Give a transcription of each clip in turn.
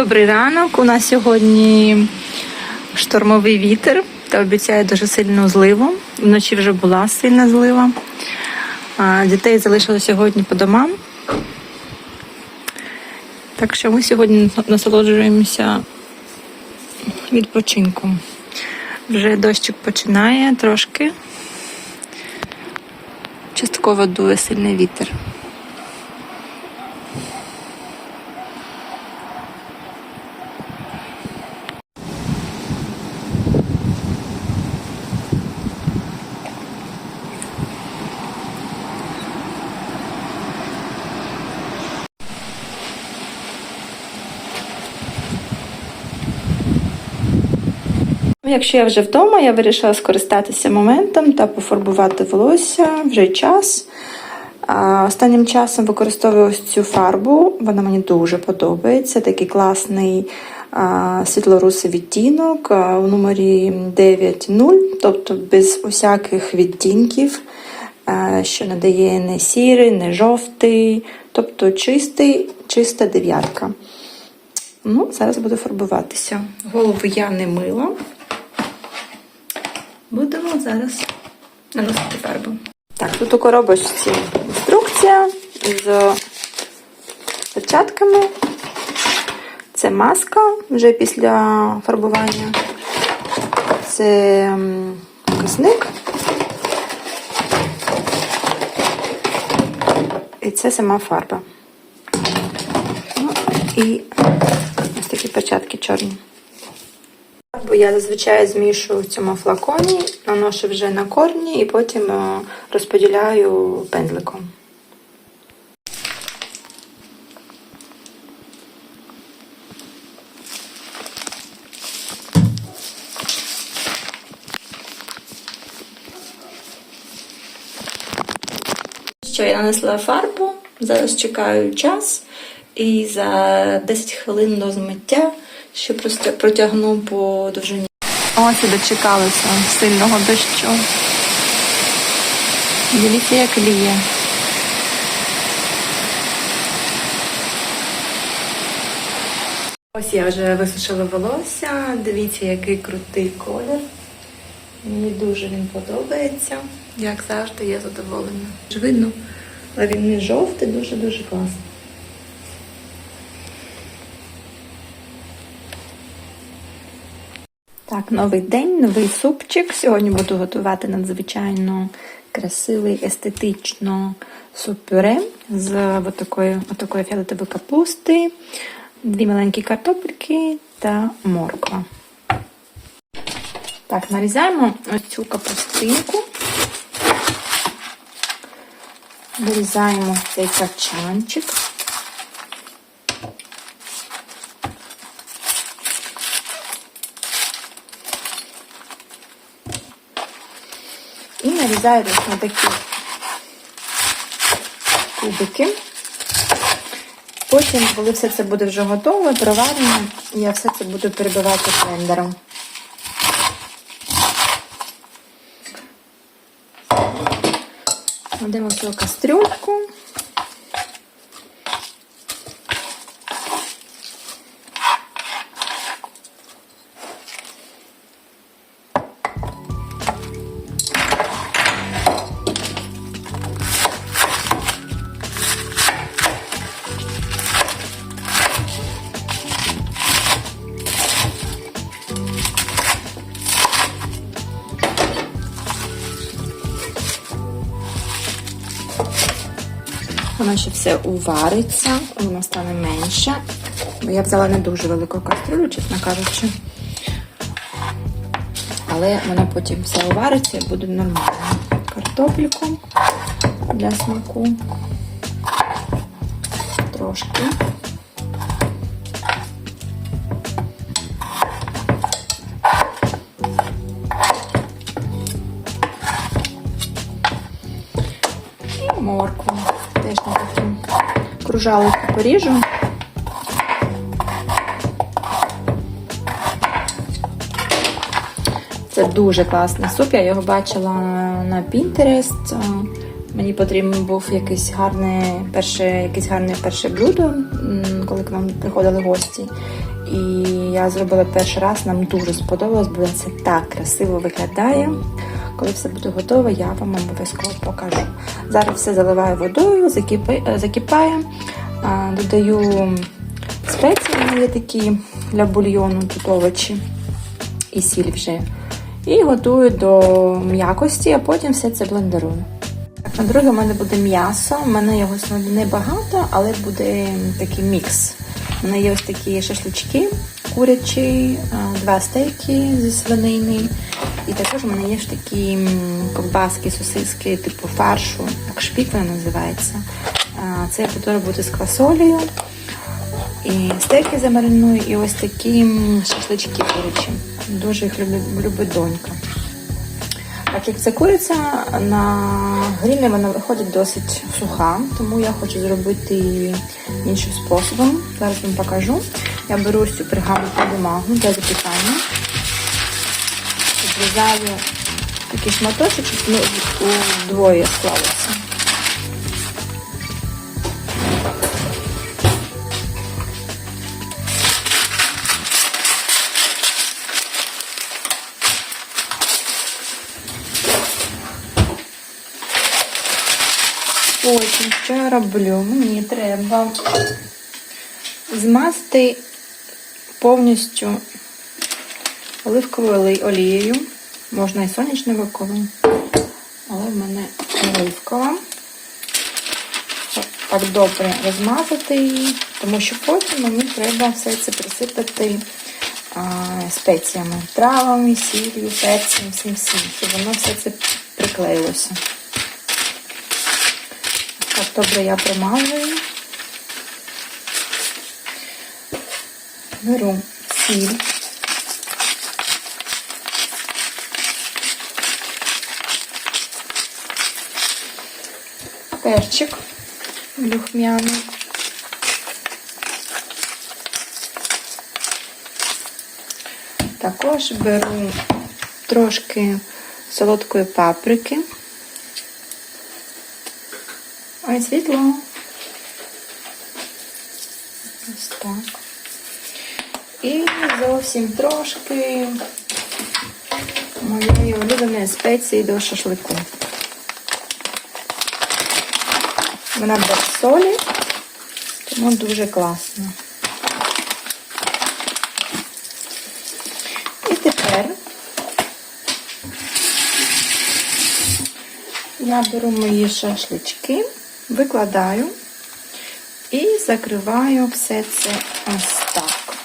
Добрий ранок. У нас сьогодні штормовий вітер та обіцяє дуже сильну зливу. Вночі вже була сильна злива. Дітей залишили сьогодні по домам. Так що ми сьогодні насолоджуємося відпочинком. Вже дощик починає трошки. Частково дує сильний вітер. Якщо я вже вдома, я вирішила скористатися моментом та пофарбувати волосся вже час. Останнім часом використовую ось цю фарбу, вона мені дуже подобається. Такий класний світлорусий відтінок у номері 9.0, тобто без усяких відтінків, що надає не сірий, не жовтий, тобто чистий, чиста дев'ятка. Ну, Зараз буду фарбуватися. Голову я не мила. Будемо зараз наносити фарбу. Так, тут у коробочці інструкція з перчатками. Це маска вже після фарбування. Це м, кисник. І це сама фарба. Ну, і ось такі перчатки чорні. Бо я зазвичай змішую в цьому флаконі, наношу вже на корні і потім е, розподіляю пензликом. Що я нанесла фарбу, зараз чекаю час і за 10 хвилин до змиття, що просто протягну по довжині. Ось і дочекалися сильного дощу. Дивіться, як ліє. Ось я вже висушила волосся. Дивіться, який крутий колір. Мені дуже він подобається. Як завжди, я задоволена. Видно, але він не жовтий, дуже-дуже класний. Так, новий день, новий супчик. Сьогодні буду готувати надзвичайно красивий, естетично суп-пюре з отакої, отакої фіолетової капусти, дві маленькі картопельки та морква. Так, нарізаємо ось цю капустинку. Вирізаємо цей качанчик. І нарізаю на такі кубики. Потім, коли все це буде вже готове, проварено, я все це буду перебивати блендером. Кладемо цю кастрюльку. Ще все увариться, воно стане менше. Бо я взяла не дуже велику кастрюлю, чесно кажучи. Але воно потім все увариться і буде нормально. Картопліку для смаку. Трошки. Кружалку поріжу. Це дуже класний суп. Я його бачила на Pinterest. Мені потрібен був якийсь гарне перше, якесь гарне перше блюдо, коли к нам приходили гості. І я зробила перший раз, нам дуже сподобалось, бо це так красиво виглядає. Коли все буде готове, я вам обов'язково покажу. Зараз все заливаю водою, е, закипає, додаю спеції, є такі для бульйону, тут овочі і сіль вже. І готую до м'якості, а потім все це блендерую. На друге в мене буде м'ясо. У мене його небагато, але буде такий мікс. У мене є ось такі шашлички курячі, два стейки зі свинини. І також у мене є ж такі ковбаски, сосиски, типу фаршу, так шпікля називається. Це я буду робити з квасолею. І стейки замариную, і ось такі шашлички курячі. Дуже їх любить, любить донька. Так як це куриця, на грілі вона виходить досить суха, тому я хочу зробити її іншим способом. Зараз вам покажу. Я беру цю пергаментну бумагу для запікання. Відрізаю такий шматочок, ну, удвоє склалося. Потім, що я роблю? Мені треба змасти повністю оливковою олією. Можна і соняшниковою, але в мене оливкова. Так добре розмазати її, тому що потім мені треба все це присипати а, спеціями, травами, сіллю, перцем, всім всім, щоб воно все це приклеїлося. Так добре я промазую. Беру сіль. Перчик духмяний. Також беру трошки солодкої паприки. Ой, світло. Ось так. І зовсім трошки моєї улюбленої спеції до шашлику. Вона без солі, тому дуже класно. І тепер я беру мої шашлички, викладаю і закриваю все це ось так.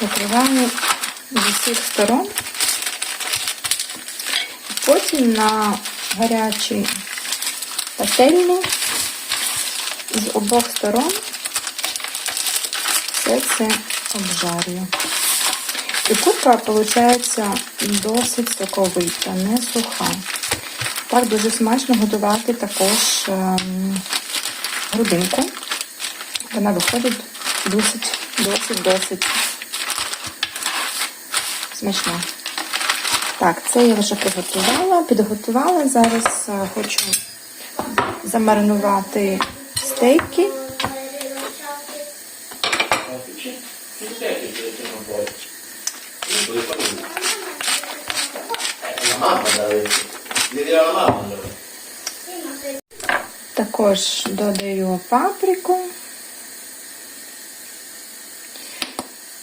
Закриваю з усіх сторон. Потім на гарячій пательні з обох сторон все це обжарюю. І курка виходить досить соковита, не суха. Так дуже смачно готувати також ем, грудинку. Вона виходить досить, досить, досить смачно. Так, це я вже приготувала, підготувала. Зараз е, хочу замаринувати стейки. Також додаю паприку.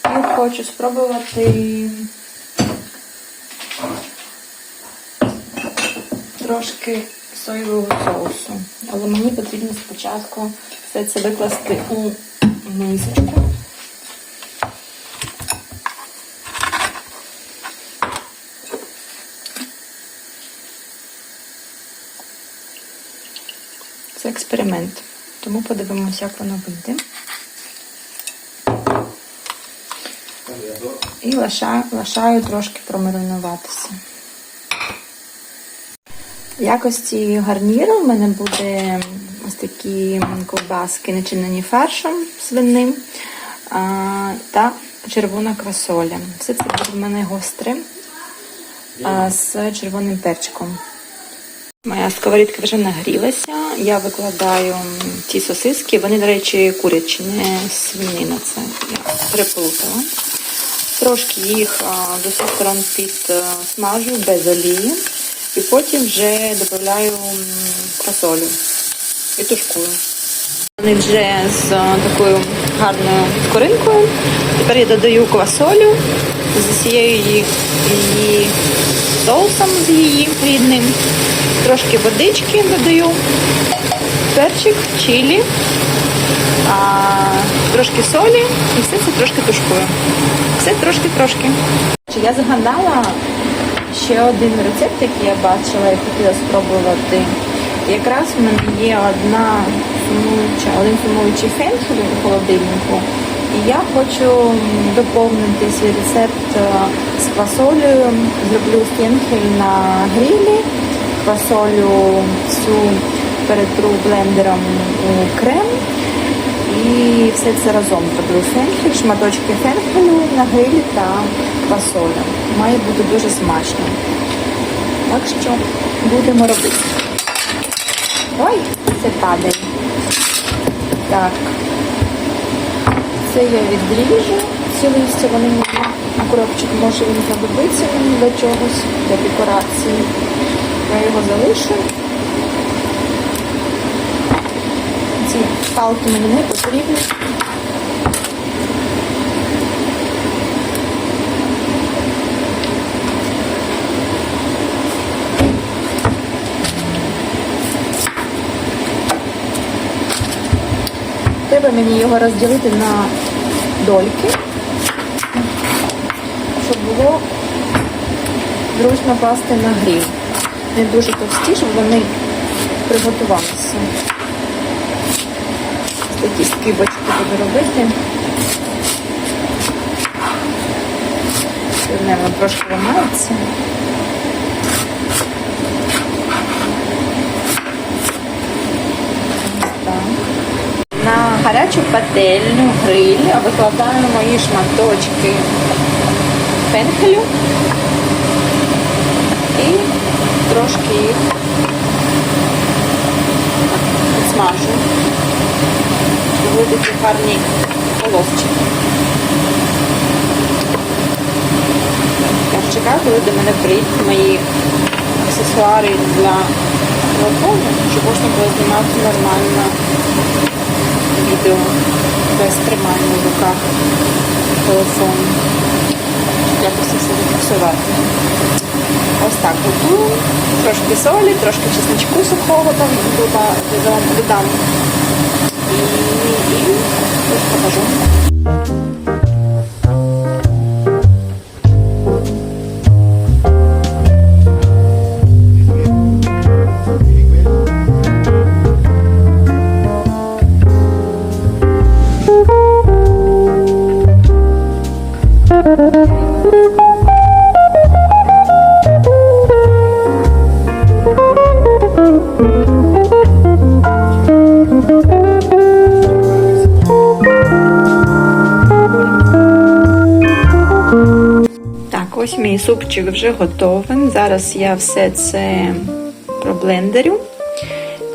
І хочу спробувати трошки соєвого соусу. Але мені потрібно спочатку все це викласти у мисочку. Це експеримент. Тому подивимося, як воно вийде. І лишаю, лишаю трошки промаринуватися. В якості гарніру в мене буде ось такі ковбаски, начинені фаршем свинним та червона квасоля. Все це буде в мене гостре з червоним перчиком. Моя сковорідка вже нагрілася. Я викладаю ці сосиски. Вони, до речі, курячі, не свинина. Це я переплутала. Трошки їх з усіх сторон підсмажу без олії. І потім вже додаю м, квасолю і тушкую. Вони вже з такою гарною скоринкою. Тепер я додаю квасолю з усією її соусом з її рідним. Трошки водички додаю, перчик, чилі, а, трошки солі і все це трошки тушкую. Все трошки-трошки. Я загадала ще один рецепт, який я бачила і хотіла спробувати. Якраз в мене є одна сумуюча, один сумуючий фенхель у холодильнику. І я хочу доповнити свій рецепт е, з квасолею. Зроблю фенхель на грилі. Квасолю всю перетру блендером у крем. І все це разом зроблю фенхель, шматочки фенхелю на грилі та квасоля. Має бути дуже смачно. Так що будемо робити. Ой, це падає. Так. Це я відріжу. Ці листя вони мені укропчик може він знадобиться мені для чогось, для декорації. Я його залишу. Ці палки мені не потрібні. Мені його розділити на дольки, щоб було зручно класти на гріль. Не дуже товсті, щоб вони приготувалися. Такі скибочки буду робити. Одне трошки ламається. Ось так. На гарячу пательню гриль викладаю мої шматочки пенхелю і трошки їх смажу. Такі гарні полосчики. Я чекаю, коли до мене прийдуть мої аксесуари для телефону, щоб можна було знімати нормально відео без тримання в руках телефону. Якось все зафіксувати. Ось так готую. Трошки солі, трошки чесночку сухого там додам. І, І, і ось покажу. Мій супчик вже готовий. Зараз я все це проблендерю.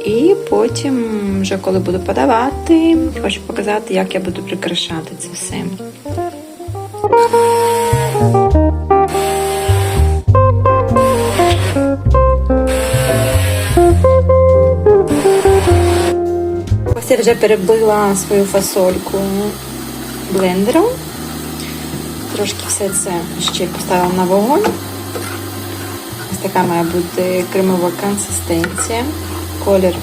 І потім, вже коли буду подавати, хочу показати, як я буду прикрашати це все. Ось я вже перебила свою фасольку блендером. Трошки все це ще поставила на вогонь. Ось така має бути кремова консистенція. Колір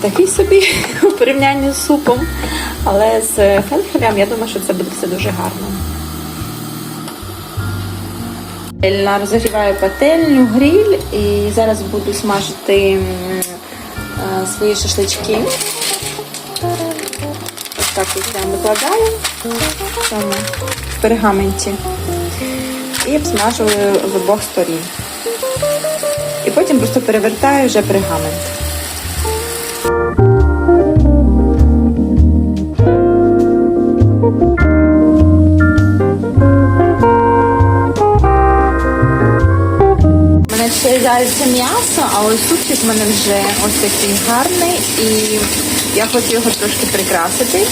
такий собі у порівнянні з супом. Але з фенхелем я думаю, що це буде все дуже гарно. Розігріваю пательню, гриль і зараз буду смажити е, свої шашлички після викладаю в пергаменті і обсмажую з обох сторін. І потім просто перевертаю вже пергамент. Мене ще зараз м'ясо, а ось супчик в мене вже ось такий гарний і я хочу його трошки прикрасити.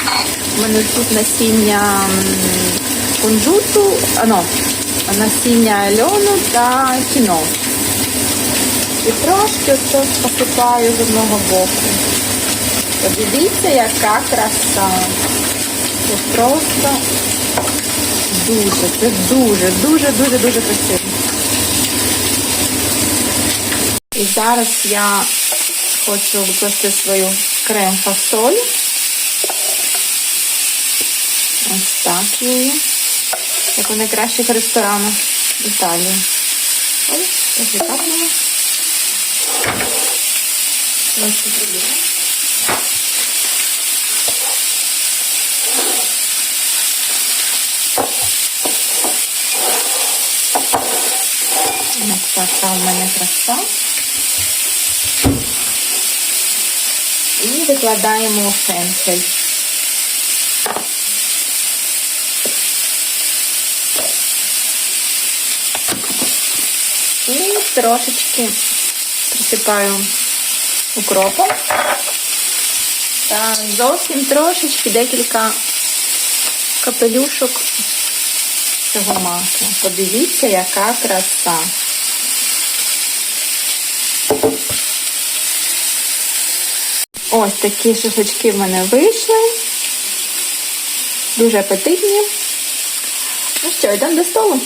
У мене тут насіння кунжуту, а, ну, насіння льону та кіно. І трошки це посипаю з одного боку. Подивіться, яка краса. Це просто дуже, це дуже, дуже, дуже, дуже красиво. І зараз я хочу викласти свою крем-фасоль. Ось так її. Як у найкращих ресторанах Італії. Ось і капнула. Ось прибіла. Ось така в мене краса. Викладаємо фенхель. І трошечки присипаю укропом. Та зовсім трошечки декілька капелюшок цього маку. Подивіться, яка краса. Ось такі шишечки в мене вийшли. Дуже апетитні. Ну що, йдемо до столу.